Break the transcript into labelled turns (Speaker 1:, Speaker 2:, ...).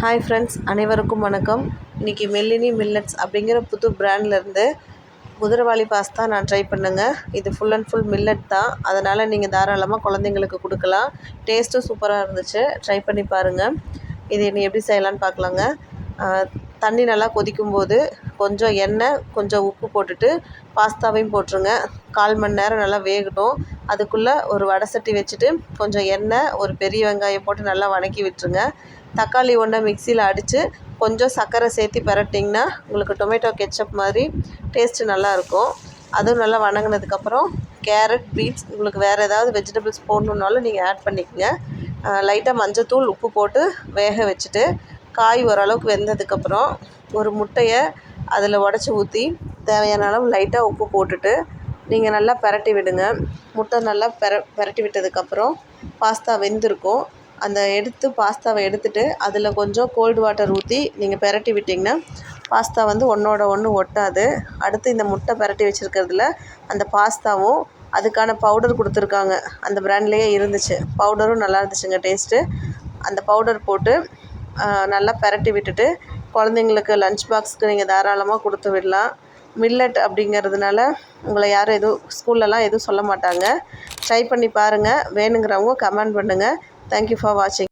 Speaker 1: Hi friends அனைவருக்கும் வணக்கம். இன்றைக்கி மெல்லினி மில்லட்ஸ் அப்படிங்கிற புது பிராண்ட்லேருந்து குதிரவாளி பாஸ்தா நான் ட்ரை பண்ணுங்க. இது ஃபுல் அண்ட் ஃபுல் மில்லட் தான். அதனால் நீங்கள் தாராளமாக குழந்தைங்களுக்கு கொடுக்கலாம். டேஸ்ட்டும் சூப்பராக இருந்துச்சு. ட்ரை பண்ணி பாருங்கள் இது என்னை எப்படி செய்யலான்னு பார்க்கலாங்க. தண்ணி நல்லா கொதிக்கும்போது கொஞ்சம் எண்ணெய் கொஞ்சம் உப்பு போட்டுட்டு பாஸ்தாவையும் போட்டுருங்க. கால் மணி நேரம் நல்லா வேகட்டும். அதுக்குள்ளே ஒரு வடை சட்டி வச்சுட்டு கொஞ்சம் எண்ணெய் ஒரு பெரிய வெங்காயம் போட்டு நல்லா வதக்கி விட்டுருங்க. தக்காளி ஒன்றை மிக்சியில் அடித்து கொஞ்சம் சர்க்கரை சேர்த்து பிரட்டிங்கன்னா உங்களுக்கு டொமேட்டோ கெச்சப் மாதிரி டேஸ்ட்டு நல்லாயிருக்கும் அதுவும் நல்லா வணங்கினதுக்கப்புறம் கேரட் பீட்ஸ் உங்களுக்கு வேறு ஏதாவது வெஜிடபிள்ஸ் போடணுன்னாலும் நீங்கள் ஆட் பண்ணிக்கோங்க. லைட்டாக மஞ்சத்தூள் உப்பு போட்டு வேக வச்சுட்டு காய் ஓரளவுக்கு வெந்ததுக்கப்புறம் ஒரு முட்டையை அதில் உடச்சி ஊற்றி தேவையான அளவு லைட்டாக உப்பு போட்டுட்டு நீங்கள் நல்லா பிரட்டி விடுங்க. முட்டை நல்லா பெர பிரட்டி விட்டதுக்கப்புறம் பாஸ்தா வெந்திருக்கும். அந்த எடுத்து பாஸ்தாவை எடுத்துட்டு அதில் கொஞ்சம் கோல்டு வாட்டர் ஊற்றி நீங்கள் பிரட்டி விட்டிங்கன்னா பாஸ்தா வந்து ஒன்றோட ஒன்று ஒட்டாது. அடுத்து இந்த முட்டை பிரட்டி வச்சுருக்கிறதுல அந்த பாஸ்தாவும் அதுக்கான பவுடர் கொடுத்துருக்காங்க. அந்த ப்ராண்ட்லேயே இருந்துச்சு. பவுடரும் நல்லா இருந்துச்சுங்க டேஸ்ட்டு அந்த பவுடர் போட்டு நல்லா பிரட்டி விட்டுட்டு குழந்தைங்களுக்கு லஞ்ச் பாக்ஸ்க்கு நீங்கள் தாராளமாக கொடுத்து விடலாம். மில்லட் அப்படிங்கிறதுனால உங்களை யாரும் எதுவும் ஸ்கூல்லலாம் எதுவும் சொல்ல மாட்டாங்க. ட்ரை பண்ணி பாருங்கள் வேணுங்கிறவங்க கமெண்ட் பண்ணுங்கள் தேங்க்யூ ஃபார் வாட்சிங்